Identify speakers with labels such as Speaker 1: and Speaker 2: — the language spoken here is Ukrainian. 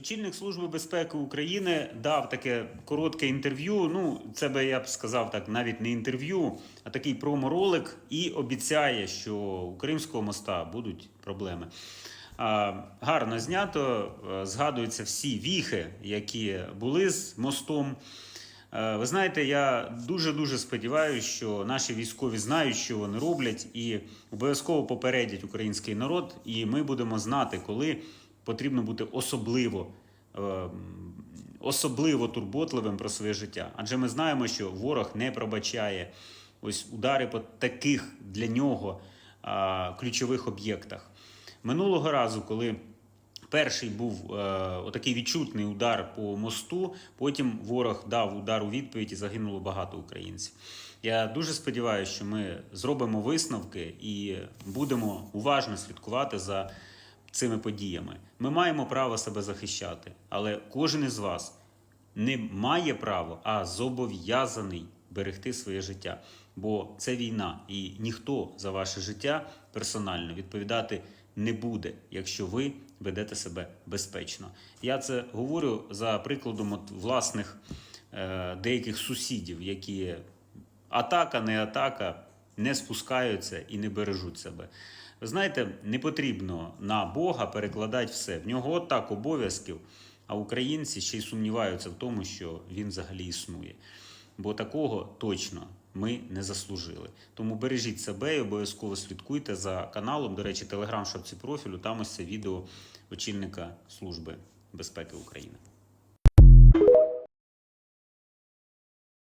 Speaker 1: Очільник Служби безпеки України дав таке коротке інтерв'ю. Ну, це би я б сказав так, навіть не інтерв'ю, а такий проморолик, і обіцяє, що у Кримського моста будуть проблеми. Гарно знято. Згадуються всі віхи, які були з мостом. Ви знаєте, я дуже дуже сподіваюся, що наші військові знають, що вони роблять, і обов'язково попередять український народ. І ми будемо знати, коли потрібно бути особливо, е, особливо турботливим про своє життя. Адже ми знаємо, що ворог не пробачає ось удари по таких для нього ключових об'єктах. Минулого разу, коли Перший був е, отакий відчутний удар по мосту. Потім ворог дав удар у відповідь і загинуло багато українців. Я дуже сподіваюся, що ми зробимо висновки і будемо уважно слідкувати за цими подіями. Ми маємо право себе захищати, але кожен із вас не має права, а зобов'язаний берегти своє життя. Бо це війна, і ніхто за ваше життя персонально відповідати не буде, якщо ви ведете себе безпечно. Я це говорю за прикладом от власних е, деяких сусідів, які атака, не атака, не спускаються і не бережуть себе. Ви знаєте, не потрібно на Бога перекладати все. В нього так обов'язків, а українці ще й сумніваються в тому, що він взагалі існує. Бо такого точно ми не заслужили. Тому бережіть себе і обов'язково слідкуйте за каналом. До речі, телеграм шапці профілю. Там ось це відео очільника Служби безпеки України.